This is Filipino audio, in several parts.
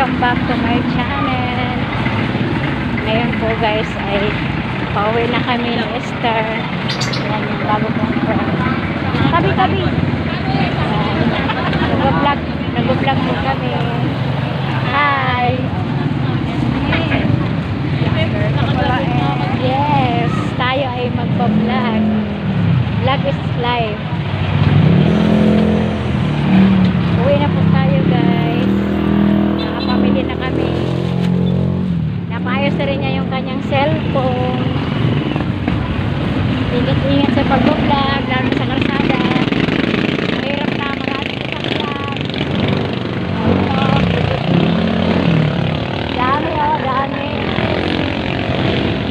welcome back to my channel. Ngayon po guys ay pauwi na kami ni Esther. Yan yung bago kong friend. Tabi, tabi. Nag-vlog, nag-vlog po kami. Hi. Yes, tayo ay magpa-vlog. Vlog is life. Uwi na po tayo guys. Nakapamili na kami. Napaayos na rin niya yung kanyang cellphone. Ingat-ingat sa pag-vlog, lalo sa karsada. Mahirap na marami sa vlog. Dami oh, dami.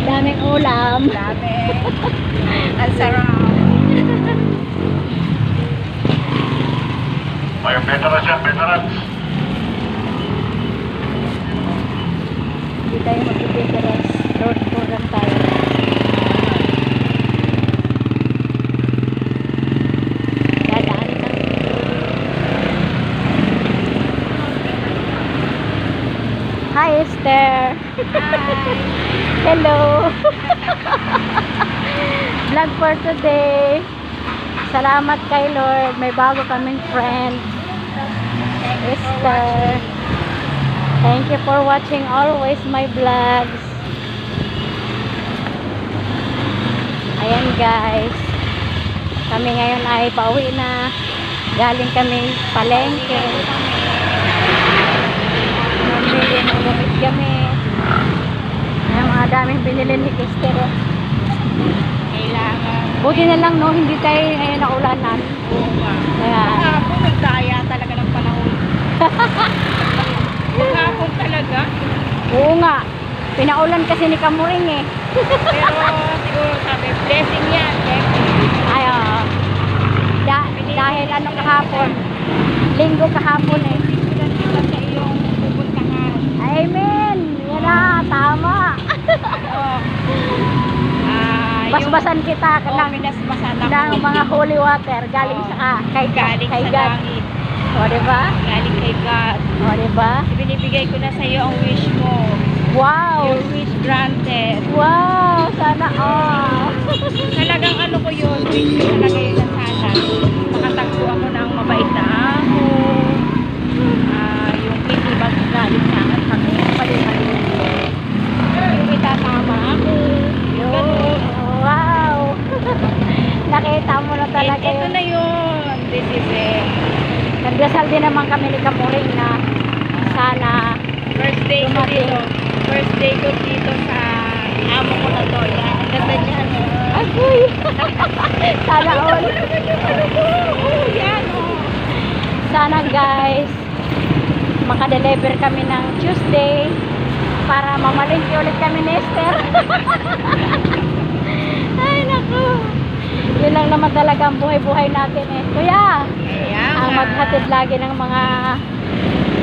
Daming ulam. Dami. Ang sarap. Mga veterans yan, veterans. Hindi tayo magpipiteras. Road tour lang tayo. Dadaan lang. Hi, Esther. Hello. Vlog for today. Salamat kay Lord. May bago kaming friend. Esther. Thank you for watching always my vlogs. Ayan guys. Kami ngayon ay pauwi na. Galing kami palengke. Namili ng. Ayan, mga daming binili ni Esther. oh. Kailangan. Buti na lang no, hindi tayo ngayon naulanan. Oo nga. Kaya, Kahapon nagdaya talaga ng panahon. Kahapon talaga. oo nga. Pinaulan kasi ni Kamuring eh. Pero siguro sabi, blessing yan. Blessing. Ay. Da- dahil ano kahapon, linggo kahapon eh. Simulan kita sa iyong pupuntahan. Amen! Yan na, tama. Oo. Ah, yung- Basbasan kita Oo, ng, ng mga holy water galing sa kay, galing kay sa God. langit. O, diba? Galing kay God. O, diba? Binibigay ko na sa iyo ang wish mo. Wow! Your wish granted. Wow! Sana all. Talagang ano ko yun, wish ko talaga yun na sana. Makatagpo ako ng mabait na amo. Ah, yung hindi magagalit sa akin pag may mali-mali. Yung itatama ako. Yung ganun. Wow! Nakita mo na talaga Ito yun. na yun. This is it. Nagdasal din naman kami ni Kamuring na sana First day ko dito. First day ko dito sa amo ko na to. Yan. Ang ganda niya. no? Agoy! sana all. Yan. Oh. Sana guys, makadeliver kami ng Tuesday para mamalingki ulit kami ni Esther. Ay, naku. Yun lang naman talaga ang buhay-buhay natin eh. Kuya, Ayan. Ang nga. maghatid lagi ng mga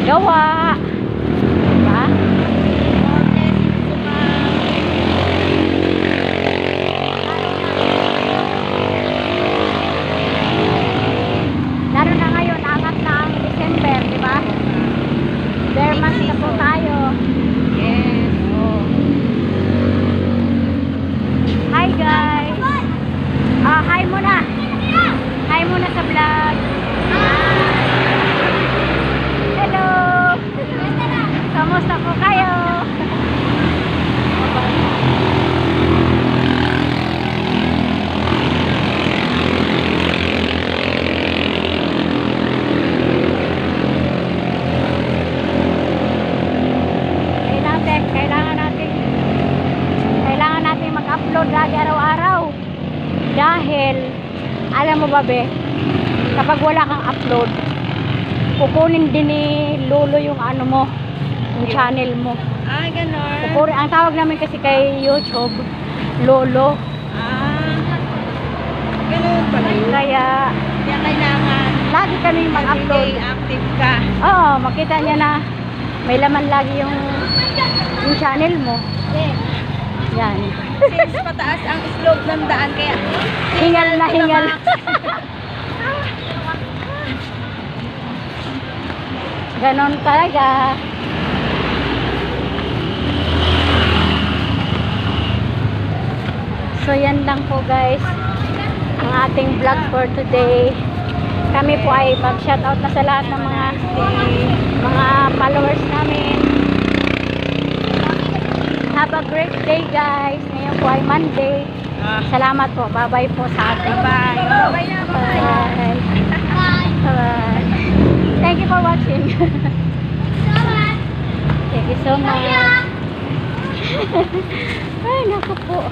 gawa. Diba? Lalo na ngayon, angat na ang December, di ba? Bare months na po tayo. Yes. Oh. Hi guys! Ah, hi muna! Hi muna sa vlog! Kamusta po kayo? Mag-upload lagi araw-araw. Dahil, alam mo ba be, kapag wala kang upload, kukunin din ni Lolo yung ano mo, yung channel mo. Ay, ganon. Kukunin, ang tawag namin kasi kay YouTube, Lolo. Ah. Ganun pala yun. Kaya, Kaya kailangan lagi kami mag-upload. active ka. Oo, makita niya na may laman lagi yung, yung channel mo. Yan. Since pataas ang slope ng daan, kaya Hingal na hingal. Ganon talaga. So yan lang po guys ang ating vlog for today. Kami po ay mag-shoutout na sa lahat ng mga mga followers namin. Have a great day guys. Ngayon po ay Monday. Salamat po. Bye-bye po sa ating. bye. Bye na. Bye. Bye. Thank you for watching. Thank you so much. Ay, naku po.